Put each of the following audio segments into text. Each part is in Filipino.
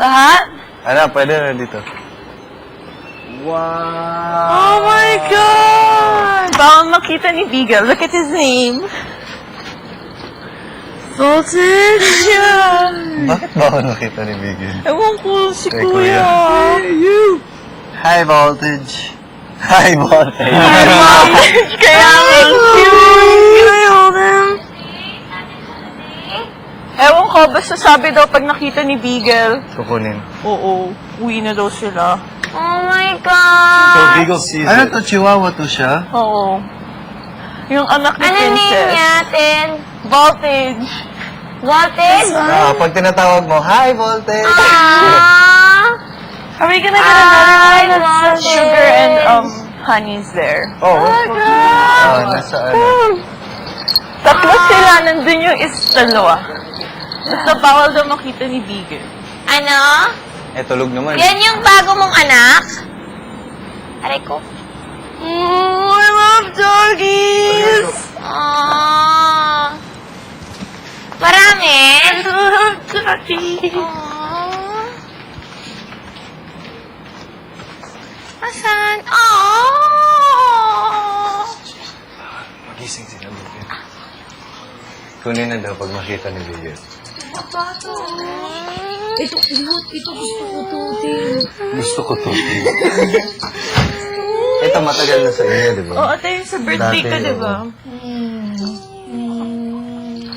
Lahat? Ano, pwede na dito. Wow! Oh my God! Bawal makita ni Beagle. Look at his name. Voltage! Yeah. Bakit bawal nakita ni Bigel? Ewan ko, si Kay Kuya. High voltage. High voltage. Hi, Mom. Kaya nga, cute. Can I hold him? Ko, basta sabi daw pag nakita ni Beagle, Kukunin. oo, uwi na daw sila. Oh my God! So, Beagle sees Ano to, chihuahua to siya? Oo. Yung anak ni Ano name Princess. niya, Tin? Voltage. Voltage? Ah, pag tinatawag mo, high voltage! Aww! Are we gonna get Hi, another one that's Voltage. sugar and um honey's there? Oh, ah, nasa ano. Tatlo sila, nandun yung is dalawa. Basta bawal daw makita ni Beagle. Ano? Eh, tulog naman. Yan yung bago mong anak? Aray ko. Oh, I love doggies! Aww. Marami? I love doggies! Aww. Asan? Aww. Magising sila, Bigel. Kunin na daw pag makita ni Bigel. Ito, ito, ito gusto ko to. Gusto ko to. Ito, matagal na sa inyo, di ba? Oo, ate, yung sa birthday Dati, ko, di ba?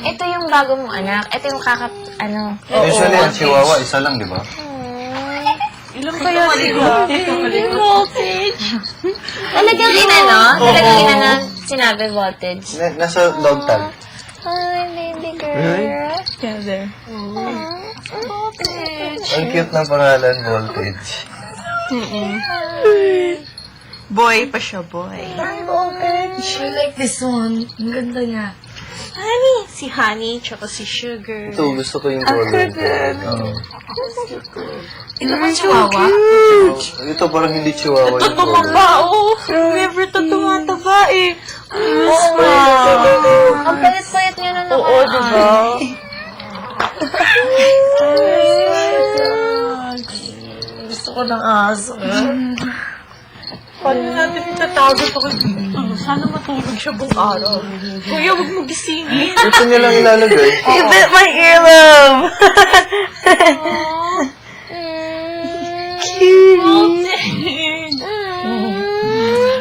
Ito yung bago mong anak. Ito yung kakat... Ano? Usually, ang chihuahua, isa lang, di ba? Ilang kaya sila? Voltage. Talagang inano? Talagang inano sinabi voltage. Na- nasa dog tag. Hi, baby girl. Yeah, there. Voltage. Ang cute ng pangalan, voltage. Boy pa siya, boy. I like this one. Ang ganda niya. Honey. Si Honey, tsaka si Sugar. Ito, gusto ko yung color. Oo. Ito ba chihuahua? Ito parang hindi chihuahua Ito yung color. tumaba, oh. Never to tumataba, eh. Oo nga. Ang payat-payat niya na naman. Oo, di ba? Gusto ko ng aso. Paano natin itatago pa kay Ano, sana matulog siya buong araw. Kuya, huwag mo gisingin. Ito niya lang ilalagay. You bit my earlobe.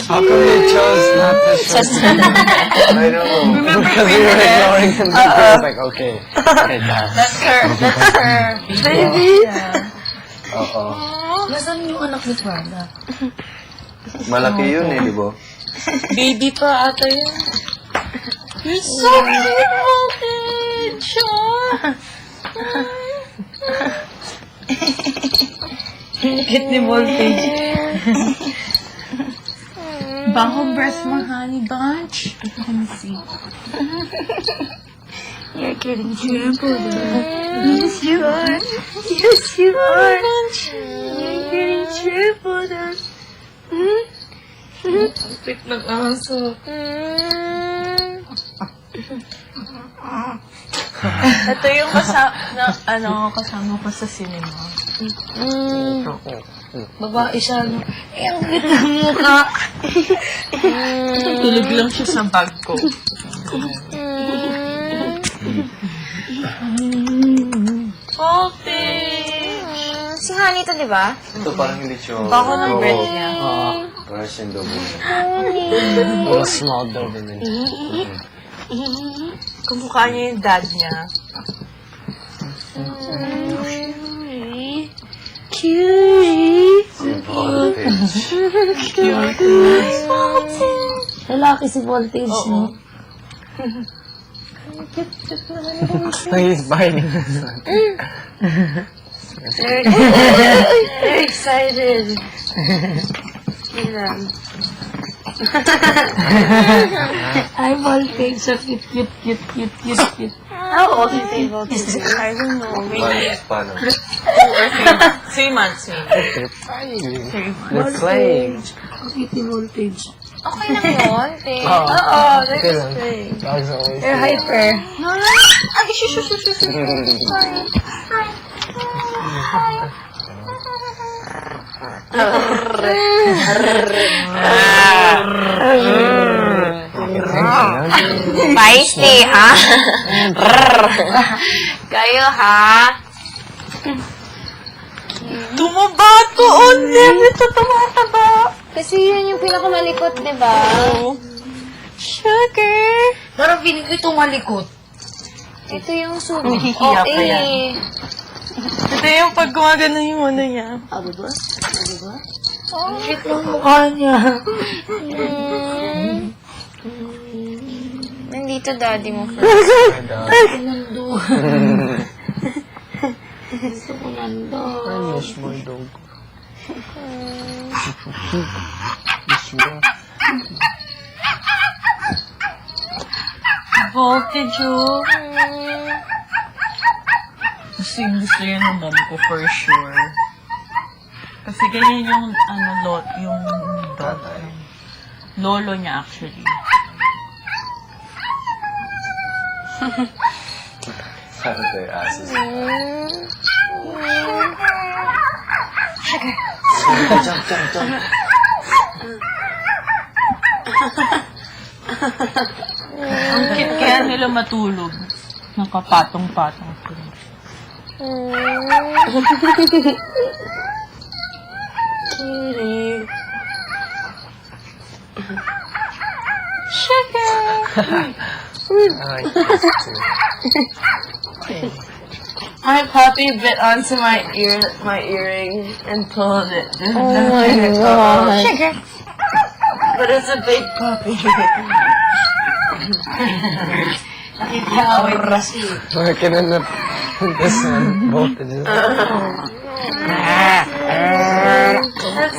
How come you chose not to show? I know. Because you were ignoring him. I was like, okay. Okay, done. That's her. That's her. Baby. Oo. Nasaan yung anak ni Prada? Malaki yun eh, di ba? Baby pa ata yun. You're so cute, Voltage. Cute ni Voltage. Bango breath mo, honey bunch. Let me see. You're getting trampled on. Yes, you are. Yes, you are. You're getting trampled on. Hmm? Pit ng aso. Ito yung kasama, na, ano, kasama ko sa cinema. Babae siya, no? Eh, ang cute ng mukha. Tulog lang siya sa bag ko. Voltage! Si Honey to, di ba? Ito parang hindi chihuahua. Bako ng breath niya. Russian Doberman. Little small Doberman. Kumukha niya yung dad niya. Cutie. Voltage. Lalaki si Voltage, no? He's biting. They're excited. Ayan. I want things so cute, cute, cute, cute, cute, cute. How old is Abel today? I don't know. Maybe Paano? two or three, three months maybe. They're playing. Three months. They're playing. Competing voltage. Okay lang yun, te. Eh. Oh. Oo, oh, they're just playing. Dogs always. They're hyper. No, no, no. Ay, shoo, shoo, shoo, shoo, shoo. Hi. Hi. Hi. Hi. Spicy, ha? Kayo, ha? Tumaba to, oh, never to tumataba. Kasi yun yung pinakamalikot, di ba? Sugar. Parang feeling ko itong malikot. Ito yung sugar. Nahihiya oh, pa yan. eh. Ito yung pag gumagano yung ano niya. Ah, diba? Ah, diba? Cute ng mukha niya. Nandito daddy mo. Nando. Gusto ko nando. I miss my dog. Miss you. Voltage, oh. Gusto yung gusto yan ng mom ko for sure. Kasi ganyan yung, ano, lo, yung dog. yung Lolo niya actually. Out of their asses. jump, jump, jump. Ang cute kaya nila matulog. Nakapatong-patong sila. I like this too. My puppy bit onto my ear, my earring, and pulled it. Oh my god. Sugar. But it's a big puppy. How it was Working in the this one voltage. That's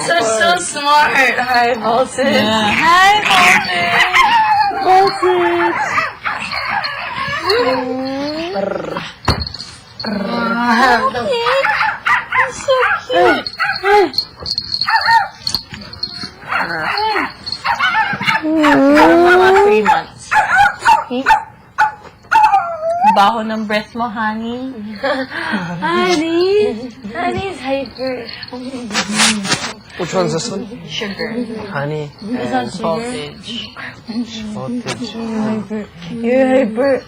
so, so smart. High voltage. High voltage. So cute. Mga three months. Baho ng breath mo, honey. Honey. Honey's hyper. Which one's this one? Sugar. Honey. And voltage. Voltage. Hyper. You're hyper.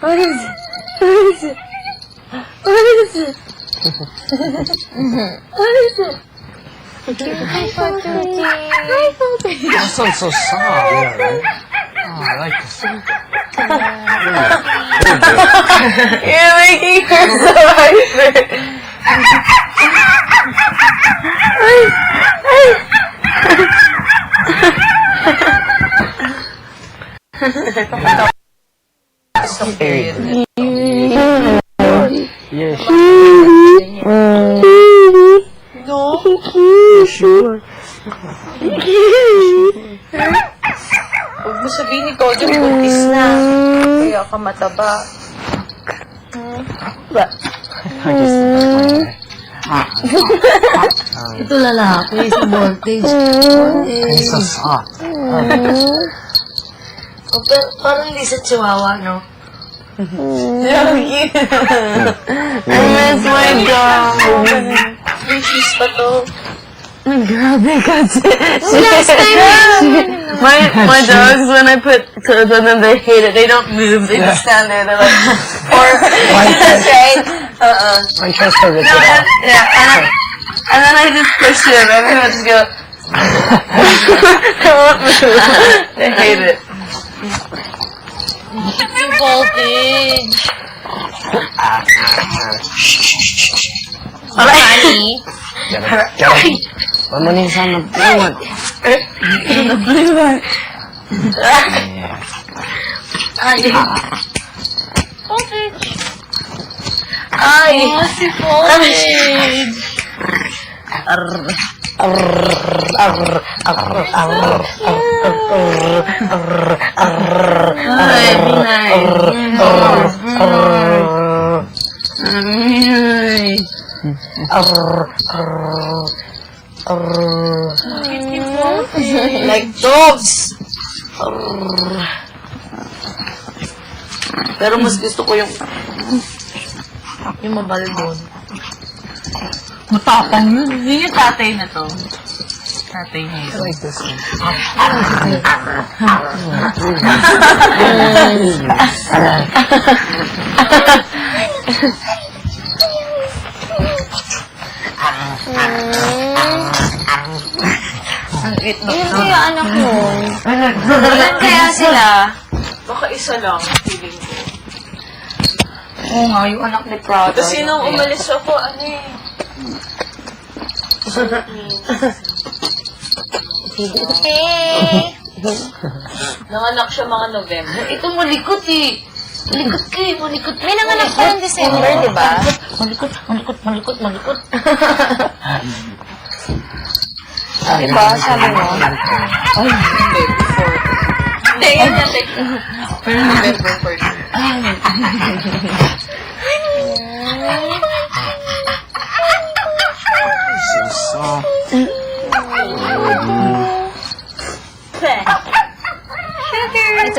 What is it? What is it? What is it? what is it? Hi, Voltage. Hi, Voltage. That sounds so soft. Yeah, right? I like this. You're making her so hyper. Yes. No. Sure. Mo sabihin ikaw dyan, buntis na. Kaya ka mataba. I just Ito lalaki sa voltage. It's so soft. Oh, pero parang hindi sa chihuahua, no? Cute. I miss my dog. Precious pa to. Grabe kasi. My my dogs, when I put clothes on them, they hate it. They don't move. They just stand there. They're like, or right? Uh-uh. My transfer gets No, it. and, yeah, and, I, and then I just push them. Everyone just go. they won't move. They hate it. Voltage. Honey. Charot. Charot. Huwag mo na yung sana magpulungan. Nagpulungan. Ay. Postage. Ay. Oh, si Postage. Arr. Arr, arr, arr, arr, arr, arr, arr, arr, ay. Like dogs. Pero mas gusto ko yung yung mabaldon. Matapang yun. Yun yung tatay na to. Tatay niya yun. like this one. Yun kaya anak mo. Ilan kaya sila? Baka isa lang, feeling ko. Oo nga, yung anak ni Prada. Kasi nung umalis ako, ano eh. Hey! Nanganak siya mga November. Ito malikot eh. Malikot ka eh, malikot. May nanganak pa ng December, di ba? Malikot, malikot, malikot, malikot. Diba? Sabi mo. Hindi, before. Hindi, yan yan. Pero November for sure.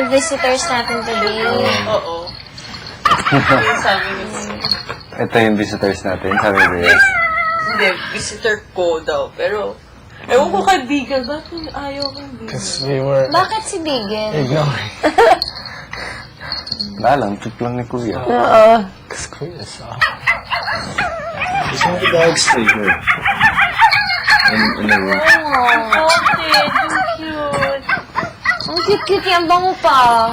Ito visitors natin today. Oo. Yung sabi ni Ito yung visitors natin, sabi ko yun. Hindi, visitor ko daw. Pero, ewan ko kay Bigel, ba't ayaw kay Bigel? Because we were Bakit si Bigel? ignoring. Wala lang, trip lang ni Kuya. Because Kuya saw. There's no dogs stay here. In, in the room. Okay, thank you. Ang cute-cute yan, bango pa.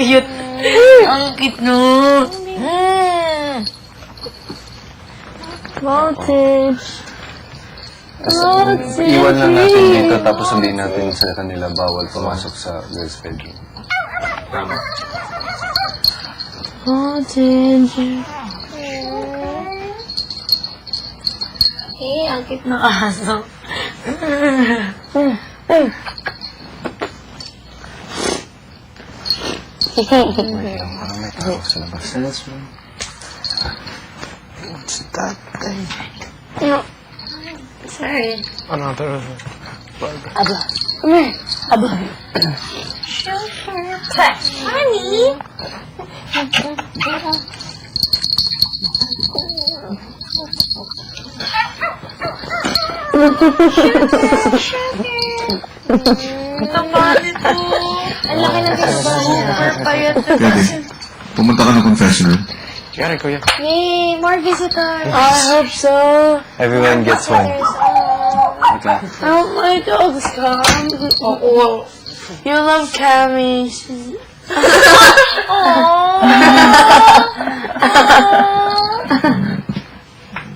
Cute. Ang cute no. Voltage. Tapos, iwan lang natin dito tapos sabihin natin sa kanila bawal pumasok sa girls' bedroom. Voltage. Eh, ang cute na aso. Wait lang, parang may tao sa labas. What's that thing? Sorry. Another bug. Aba. Come here. Aba. Honey. Ang laki ng fishball niya. Pumunta ka ng confession room. Got it, Kuya. Yay! More visitors! I hope so. Everyone gets one. Okay. I hope my dogs come. Oh, well, you love Cammy. She's...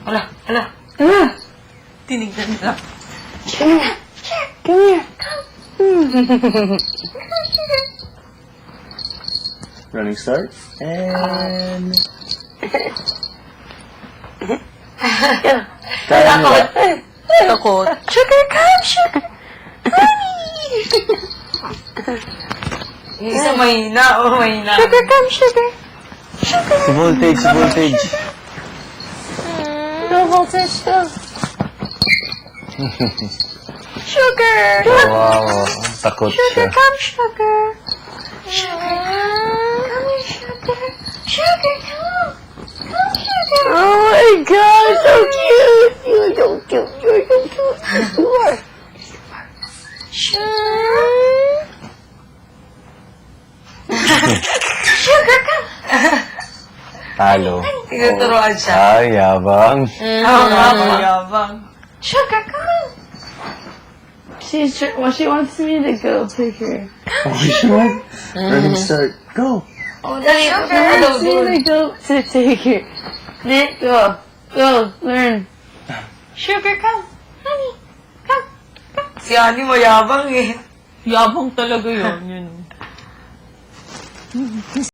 Wala, wala. Tinignan nila. Running start. And... Kaya mo ba? Takot. Sugar, come, sugar! Isa mahina, oh mahina. Sugar, come, sugar! Si Voltage, Voltage. Go, voltage, go! Sugar! Wow, takot siya. Come, sugar! Sugar, come! Come here, sugar! Sugar, come! Come, sugar! Oh my god, so cute! You're so cute, you're so cute! You are! Sugar! sugar, come! Talo. Tinuturoan siya. Ay, yabang. Oo nga, mayabang. Sugar, come! She's tr- well, she wants me to go pick her. Which one? Running start. Go. Oh, dali, Sugar. she wants me to go to take her. Let go. Go, learn. Sugar, come! Honey, come! Si Ani mayabang eh. Yabang talaga yun. yun.